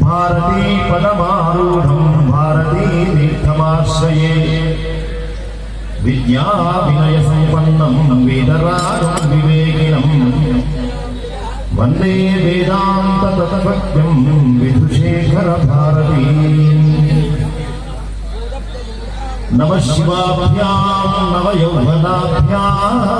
भारती पदमारूढम् भारती तीर्थमाश्रये। विद्याभिनयसम्पन्नम् वेदरागम् विवेकिनम् वंदे भारती विदुशेखरभारती शिवाभ्या शिवाभ्याम् नवयौवनाभ्याम्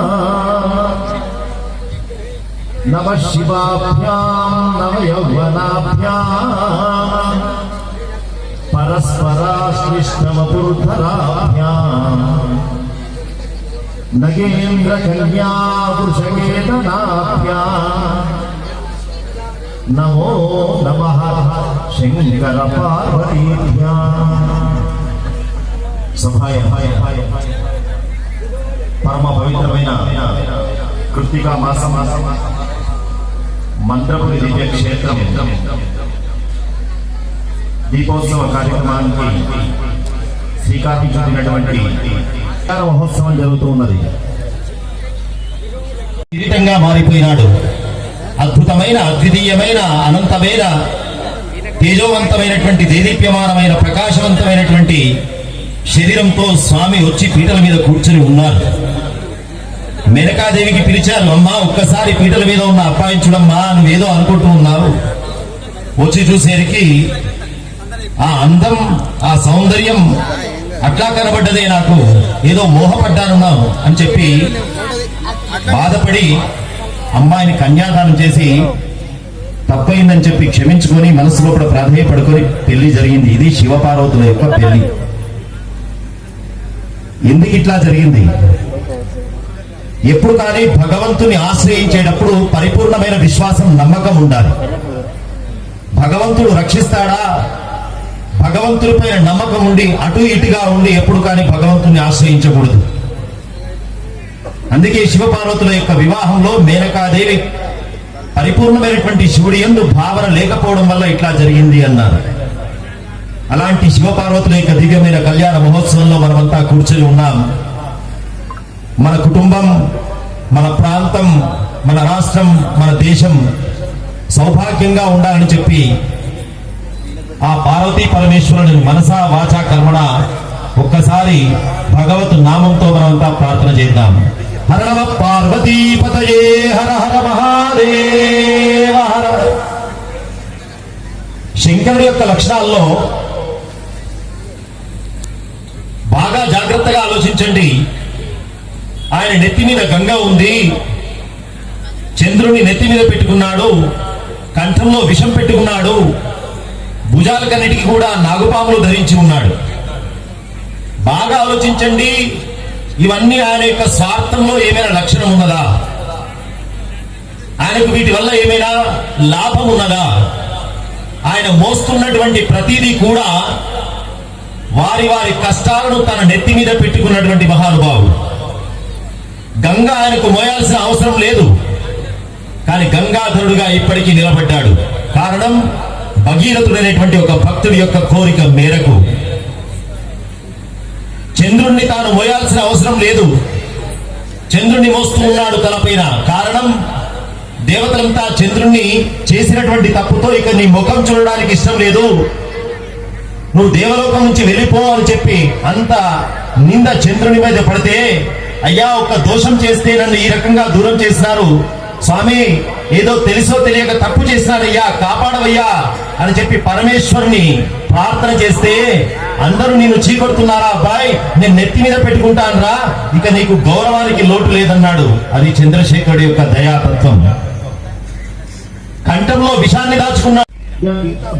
పరస్పరాశ్లిష్టమపురుధరాభ్యాం నగేంద్ర కన్యా వృషకేతనాభ్యాం నమో నమ శంకర పార్వతీభ్యాం సభాయ పరమ పవిత్రమైన కృతికా మాసం మంత్రపురి దివ్య క్షేత్రం. దీపోత్సవ కార్యక్రమానికి శ్రీకారం చెందినటువంటి మహోత్సవం జరుగుతూ ఉన్నది. కిరీటంగా మారిపోయినాడు. అద్భుతమైన అద్వితీయమైన అనంతమైన తేజోవంతమైనటువంటి దేదీప్యమానమైన ప్రకాశవంతమైనటువంటి శరీరంతో స్వామి వచ్చి పీటల మీద కూర్చొని ఉన్నారు. మెనకాదేవికి పిలిచారు అమ్మా ఒక్కసారి పీటల మీద ఉన్న అప్పాయించుడమ్మా నువ్వేదో అనుకుంటూ ఉన్నావు వచ్చి చూసేరికి ఆ అందం ఆ సౌందర్యం అట్లా కనబడ్డదే నాకు. ఏదో మోహపడ్డానున్నావు అని చెప్పి బాధపడి అమ్మాయిని కన్యాదానం చేసి తప్పైందని చెప్పి క్షమించుకొని మనసులో కూడా ప్రాధేయపడుకొని పెళ్ళి జరిగింది. ఇది శివపార్వతుల యొక్క పెళ్ళి. ఎందుకు ఇట్లా జరిగింది? ఎప్పుడు కానీ భగవంతుని ఆశ్రయించేటప్పుడు పరిపూర్ణమైన విశ్వాసం నమ్మకం ఉండాలి. భగవంతుడు రక్షిస్తాడా? భగవంతుడిపై నమ్మకం ఉండి అటు ఇటుగా ఉండి ఎప్పుడు కానీ భగవంతుని ఆశ్రయించకూడదు. అందుకే శివపార్వతుల యొక్క వివాహంలో మేనకాదేవి పరిపూర్ణమైనటువంటి శివుడి ఎందు భావన లేకపోవడం వల్ల ఇట్లా జరిగింది అన్నారు. అలాంటి శివపార్వతుల యొక్క దివ్యమైన కళ్యాణ మహోత్సవంలో మనమంతా కూర్చొని ఉన్నాం. మన కుటుంబం మన ప్రాంతం మన రాష్ట్రం మన దేశం సౌభాగ్యంగా ఉండాలని చెప్పి ఆ పార్వతీ పరమేశ్వరుని మనసా వాచా కర్మణ ఒక్కసారి భగవత్ నామంతో మనమంతా ప్రార్థన చేద్దాం. హర నమ పార్వతీపతయే హర హర మహాదేవ హర. శంకరుడి యొక్క లక్షణాల్లో బాగా జాగ్రత్తగా ఆలోచించండి ఆయన నెత్తి మీద గంగ ఉంది. చంద్రుని నెత్తి మీద పెట్టుకున్నాడు. కంఠంలో విషం పెట్టుకున్నాడు. భుజాలకన్నిటికీ కూడా నాగుపాములు ధరించి ఉన్నాడు. బాగా ఆలోచించండి. ఇవన్నీ ఆయన యొక్క స్వార్థంలో ఏమైనా లక్షణం ఉన్నదా? ఆయనకు వీటి వల్ల ఏమైనా లాభం ఉన్నదా? ఆయన మోస్తున్నటువంటి ప్రతిదీ కూడా వారి వారి కష్టాలను తన నెత్తి మీద పెట్టుకున్నటువంటి మహానుభావుడు. గంగా ఆయనకు మోయాల్సిన అవసరం లేదు. కానీ గంగాధరుడుగా ఇప్పటికీ నిలబడ్డాడు. కారణం భగీరథుడైనటువంటి ఒక భక్తుడి యొక్క కోరిక మేరకు. చంద్రుణ్ణి తాను మోయాల్సిన అవసరం లేదు. చంద్రుణ్ణి మోస్తూ ఉన్నాడు తలపైన. కారణం దేవతలంతా చంద్రుణ్ణి చేసినటువంటి తప్పుతో ఇక నీ ముఖం చూడడానికి ఇష్టం లేదు. నువ్వు దేవలోకం నుంచి వెళ్ళిపో అని చెప్పి అంత నింద చంద్రుని మీద పడితే అయ్యా ఒక దోషం చేస్తే నన్ను ఈ రకంగా దూరం చేసినారు. స్వామి ఏదో తెలుసో తెలియక తప్పు చేసినారయ్యా కాపాడవయ్యా అని చెప్పి పరమేశ్వరుని ప్రార్థన చేస్తే అందరూ నేను చీకొడుతున్నారా? అబ్బాయి నేను నెత్తి మీద పెట్టుకుంటానురా. ఇక నీకు గౌరవానికి లోటు లేదన్నాడు అది చంద్రశేఖరుడు యొక్క దయాతత్వం. కంఠంలో విషాన్ని దాచుకున్నాడు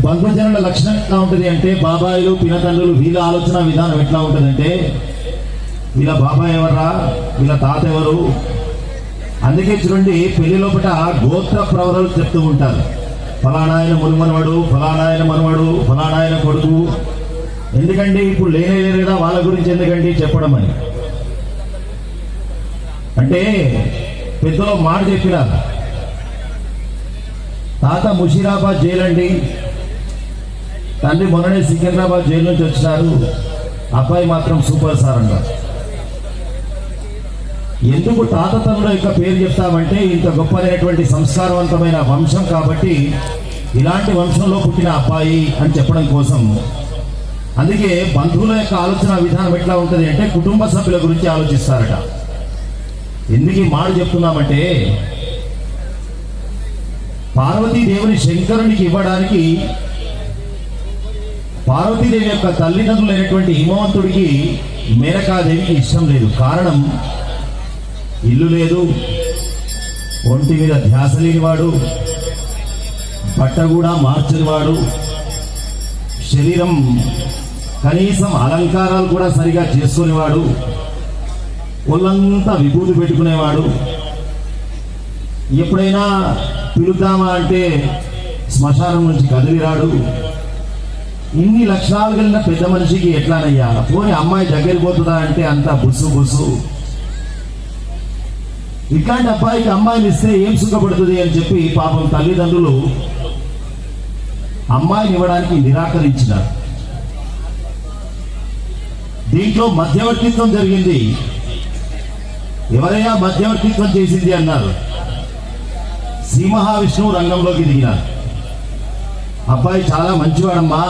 భగవజనుల లక్షణం ఎట్లా ఉంటుంది అంటే బాబాయిలు పినతండ్రులు వీళ్ళ ఆలోచన విధానం ఎట్లా ఉంటుందంటే వీళ్ళ బాబాయ్ ఎవర్రా? వీళ్ళ తాత ఎవరు? అందుకే చూడండి పెళ్ళి లోపల గోత్ర ప్రవరలు చెప్తూ ఉంటారు. ఫలానాయన మునుమనవడు ఫలానాయన మనవాడు ఫలానాయన కొడుకు. ఎందుకండి? ఇప్పుడు లేనే లేదా? వాళ్ళ గురించి ఎందుకండి చెప్పడం అని. అంటే పెద్దలో మాట చెప్పిన తాత ముషీరాబాద్ జైలు అండి తండ్రి మొన్ననే సికింద్రాబాద్ జైలు నుంచి వచ్చినారు. అబ్బాయి మాత్రం సూపర్ సార్ అంటారు ఎందుకు తాత తనుల యొక్క పేరు చెప్తామంటే ఇంత గొప్పదైనటువంటి సంస్కారవంతమైన వంశం కాబట్టి ఇలాంటి వంశంలో పుట్టిన అబ్బాయి అని చెప్పడం కోసం. అందుకే బంధువుల యొక్క ఆలోచన విధానం ఎట్లా ఉంటుంది అంటే కుటుంబ సభ్యుల గురించి ఆలోచిస్తారట. ఎందుకు ఈ మాట చెప్తున్నామంటే పార్వతీదేవుని శంకరునికి ఇవ్వడానికి పార్వతీదేవి యొక్క తల్లిదండ్రులైనటువంటి హిమవంతుడికి మేనకాదేవికి ఇష్టం లేదు. కారణం ఇల్లు లేదు. ఒంటి మీద ధ్యాస లేనివాడు బట్ట కూడా మార్చనివాడు. శరీరం కనీసం అలంకారాలు కూడా సరిగా చేసుకునేవాడు. ఒళ్ళంతా విభూతి పెట్టుకునేవాడు. ఎప్పుడైనా పిలుద్దామా అంటే శ్మశానం నుంచి కదిలిరాడు. ఇన్ని లక్షణాలు కలిగిన పెద్ద మనిషికి ఎట్లానయ్యా? పోనీ అమ్మాయి దగ్గరికి పోతుందా అంటే అంత బుస్సు బుస్సు ఇట్లాంటి అబ్బాయికి అమ్మాయిని ఇస్తే ఏం సుఖపడుతుంది అని చెప్పి పాపం తల్లిదండ్రులు అమ్మాయిని ఇవ్వడానికి నిరాకరించినారు. దీంట్లో మధ్యవర్తిత్వం జరిగింది. ఎవరైనా మధ్యవర్తిత్వం చేసింది అన్నారు. శ్రీ మహావిష్ణువు రంగంలోకి దిగినారు. అబ్బాయి చాలా మంచివాడమ్మా.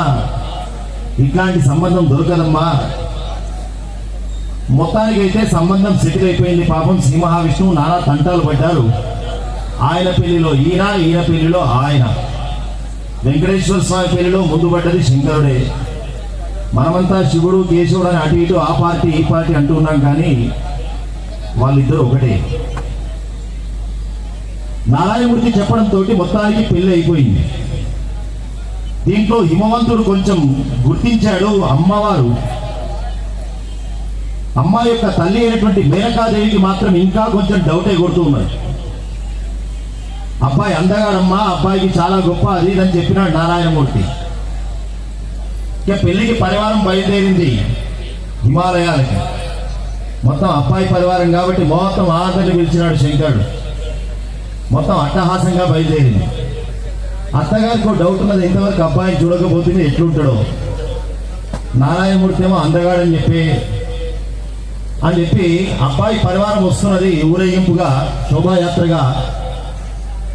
ఇట్లాంటి సంబంధం దొరకదమ్మా. మొత్తానికైతే సంబంధం సెటిల్ అయిపోయింది పాపం శ్రీ మహావిష్ణువు నానా తంటాలు పడ్డారు. ఆయన పెళ్ళిలో ఈయన ఈయన పెళ్ళిలో ఆయన. వెంకటేశ్వర స్వామి పెళ్ళిలో ముందు పడ్డది శంకరుడే. మనమంతా శివుడు కేశవుడు అని అటు ఇటు ఆ పార్టీ ఈ పార్టీ అంటూ ఉన్నాం కానీ వాళ్ళిద్దరూ ఒకటే. నారాయణమూర్తి చెప్పడంతో మొత్తానికి పెళ్ళి అయిపోయింది. దీంట్లో హిమవంతుడు కొంచెం గుర్తించాడు అమ్మవారు. అమ్మాయి యొక్క తల్లి అయినటువంటి మేనకాదేవికి మాత్రం ఇంకా కొంచెం డౌటే కొడుతూ ఉన్నది. అబ్బాయి అందగాడమ్మా అబ్బాయికి చాలా గొప్ప అది అని చెప్పినాడు నారాయణమూర్తి. ఇక పెళ్ళికి పరివారం బయలుదేరింది హిమాలయాలకి. మొత్తం అబ్బాయి పరివారం కాబట్టి మొత్తం ఆదరణ పిలిచినాడు శంకరుడు. మొత్తం అట్టహాసంగా బయలుదేరింది. అత్తగారికి ఒక డౌట్ ఉన్నది ఇంతవరకు అబ్బాయిని చూడకపోతే ఎట్లుంటాడో. నారాయణమూర్తి ఏమో అందగాడని చెప్పి అని చెప్పి అబ్బాయి పరివారం వస్తున్నది ఊరేగింపుగా శోభాయాత్రగా.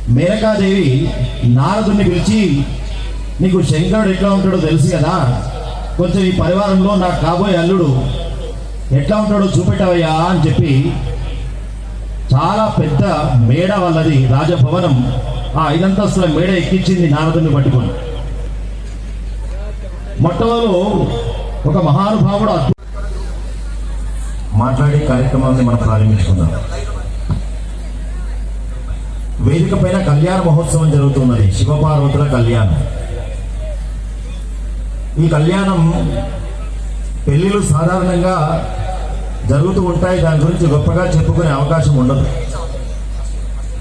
మేనకాదేవి నారదుని పిలిచి నీకు శంకరుడు ఎట్లా ఉంటాడో తెలుసు కదా? కొంచెం ఈ పరివారంలో నాకు కాబోయే అల్లుడు ఎట్లా ఉంటాడో చూపెట్టవయ్యా అని చెప్పి చాలా పెద్ద మేడ వాళ్ళది రాజభవనం. ఆ ఐదంతస్తుల మేడ ఎక్కించింది నారదుని పట్టుకొని. మొట్టమొదలు ఒక మహానుభావుడు మాట్లాడే కార్యక్రమాన్ని మనం ప్రారంభించుకుందాం. వేదిక పైన కళ్యాణ మహోత్సవం జరుగుతున్నది. శివపార్వతుల కళ్యాణం. ఈ కళ్యాణం పెళ్ళిలు సాధారణంగా జరుగుతూ ఉంటాయి. దాని గురించి గొప్పగా చెప్పుకునే అవకాశం ఉండదు.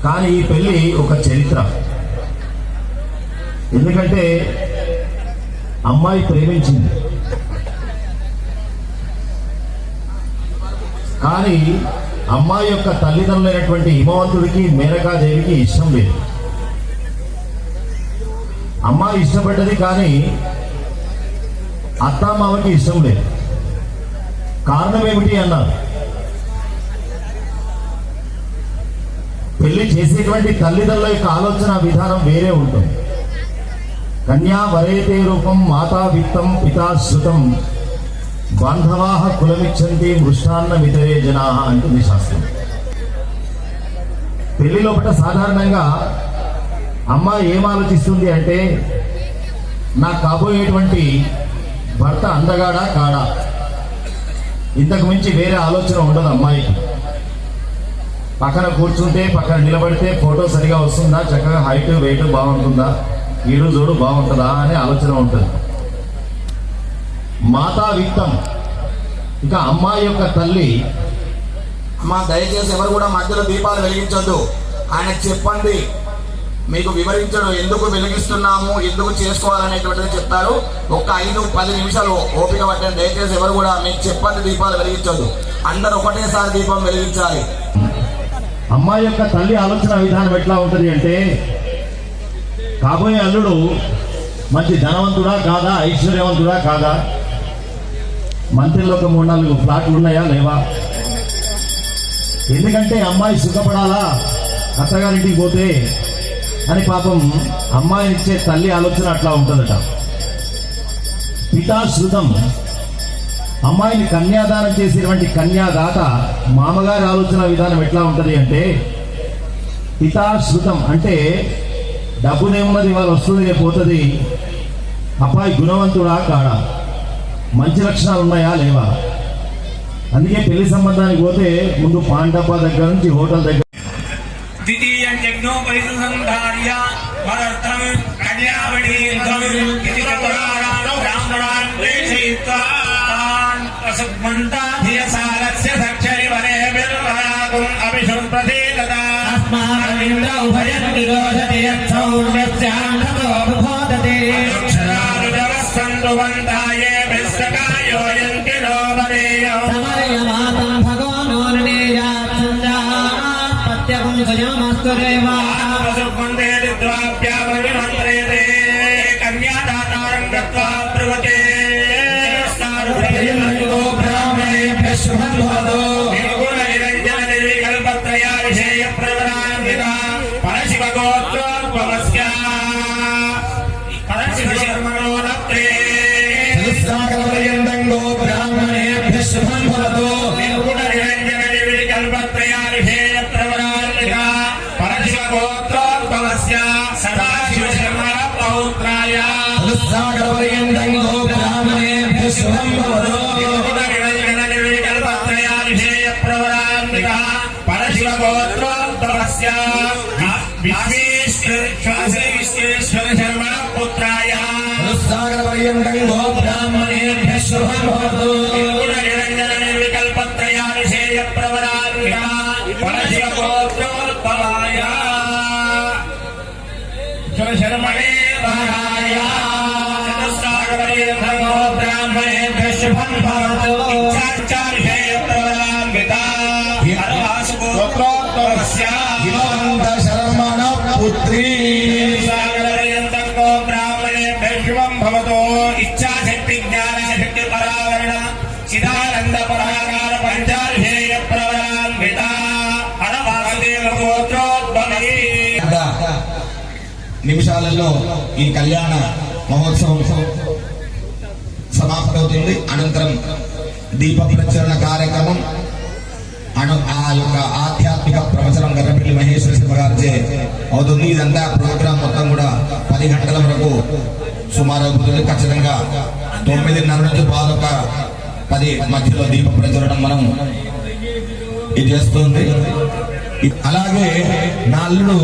కానీ ఈ పెళ్ళి ఒక చరిత్ర. ఎందుకంటే అమ్మాయి ప్రేమించింది. కానీ అమ్మాయి యొక్క తల్లిదండ్రులైనటువంటి హిమవంతుడికి మేనకాదేవికి ఇష్టం లేదు. అమ్మాయి ఇష్టపడ్డది కానీ అత్తామామకి ఇష్టం లేదు. కారణం ఏమిటి అన్నారు. పెళ్ళి చేసేటువంటి తల్లిదండ్రుల యొక్క ఆలోచన విధానం వేరే ఉంటుంది. కన్యా వరేతే రూపం మాతా విత్తం పితా శృతం బాంధవాహ కులమిచ్చంతి మృష్టాన్న మితరే జనా అంటుంది శాస్త్రం పెళ్ళి లోపల సాధారణంగా అమ్మ ఏం ఆలోచిస్తుంది అంటే నాకు కాబోయేటువంటి భర్త అందగాడా కాడా? ఇంతకు మించి వేరే ఆలోచన ఉండదు అమ్మాయికి. పక్కన కూర్చుంటే పక్కన నిలబడితే ఫోటో సరిగా వస్తుందా? చక్కగా హైట్ వెయిట్ బాగుంటుందా? ఈడు జోడు బాగుంటుందా? అనే ఆలోచన ఉంటుంది. మాతా విత్తం ఇక అమ్మాయి యొక్క తల్లి. అమ్మా దయచేసి ఎవరు కూడా మధ్యలో దీపాలు వెలిగించొద్దు. ఆయనకు చెప్పండి. మీకు వివరించడు. ఎందుకు వెలిగిస్తున్నాము? ఎందుకు చేసుకోవాలనేటువంటిది చెప్తారు. ఒక ఐదు పది నిమిషాలు ఓపిక పట్టండి. దయచేసి ఎవరు కూడా మీకు చెప్పండి దీపాలు వెలిగించొద్దు. అందరు ఒకటేసారి దీపం వెలిగించాలి. అమ్మాయి యొక్క తల్లి ఆలోచన విధానం ఎట్లా ఉంటుంది అంటే కాబోయే అల్లుడు మంచి ధనవంతుడా కాదా ఐశ్వర్యవంతుడా కాదా? మంత్రిలో ఒక మూడు నాలుగు ఫ్లాట్లు ఉన్నాయా లేవా? ఎందుకంటే అమ్మాయి సుఖపడాలా? అత్తగారింటికి పోతే? అని పాపం అమ్మాయి ఇచ్చే తల్లి ఆలోచన అట్లా ఉంటుందట. పితాశ్రుతం. అమ్మాయిని కన్యాదానం చేసేటువంటి కన్యాదాత మామగారి ఆలోచన విధానం ఎట్లా ఉంటుంది అంటే పితాశ్రుతం అంటే డబ్బునేమున్నది వాళ్ళు వస్తుంది పోతుంది. అబ్బాయి గుణవంతుడా కాడా? మంచి లక్షణాలు ఉన్నాయా లేవా? అందుకే పెళ్ళి సంబంధానికి పోతే ముందు పాండప్ప దగ్గర నుంచి హోటల్ దగ్గర ఉభయం れは शर्मा पुत्राय सागर पर्यंतं गो ब्राह्मणेभ्यः शुभं भवतु निर्गुणनिरञ्जननिर्विकल्पत्रया शर्मणे वराय सागर पर्यंतं गो ब्राह्मणेभ्यः शुभं भवतु। इच्छाचार्य నిమిషాలలో ఈ కళ్యాణ మహోత్సవం సమాప్తమవుతుంది. అనంతరం దీప ప్రచురణ కార్యక్రమం. అను ఆ యొక్క ఆధ్యాత్మిక ప్రవచనం గర్రపల్లి మహేశ్వర శర్మ గారిచే అవుతుంది. ఇదంతా ప్రోగ్రాం మొత్తం కూడా పది గంటల వరకు సుమారు అవుతుంది. ఖచ్చితంగా తొమ్మిదిన్నర నుంచి పాలొక పది మధ్యలో దీప ప్రచురణం మనం ఇది చేస్తుంది. అలాగే నా అల్లుడు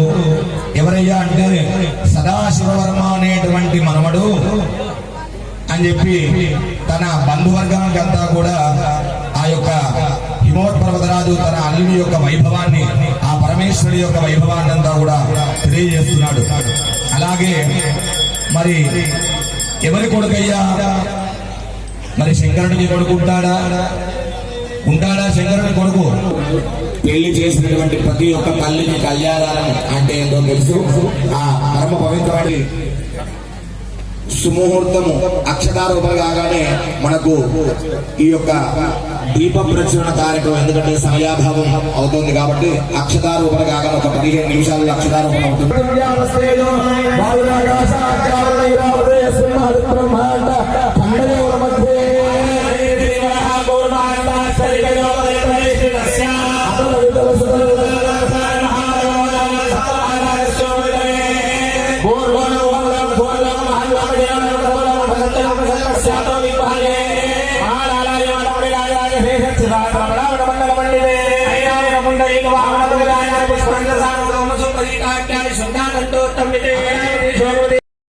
ఎవరయ్యా అంటే సదాశివవర్మ అనేటువంటి మనవడు అని చెప్పి తన బంధువర్గానికి అంతా కూడా ఆ యొక్క హిమోత్పర్వతరాజు తన అల్లుడి యొక్క వైభవాన్ని ఆ పరమేశ్వరుడి యొక్క వైభవాన్ని అంతా కూడా తెలియజేస్తున్నాడు. అలాగే మరి ఎవరి కొడుకయ్యా? మరి శంకరుడికి కొడుకుంటాడా? ఉంటాడా శంకరుడి కొడుకు? పెళ్ళి చేసినటువంటి ప్రతి ఒక్క తల్లికి కళ్యాణం అంటే ఏంటో తెలుసు. ఆ పరమ పవిత్రమైన సుముహూర్తము అక్షతారోపణ కాగానే మనకు ఈ యొక్క దీప ప్రచురణ కార్యక్రమం ఎందుకంటే సమయాభావం అవుతుంది కాబట్టి అక్షతారోపణ కాగానే ఒక పదిహేను నిమిషాల్లో అక్షతారోపణ అవుతుంది. también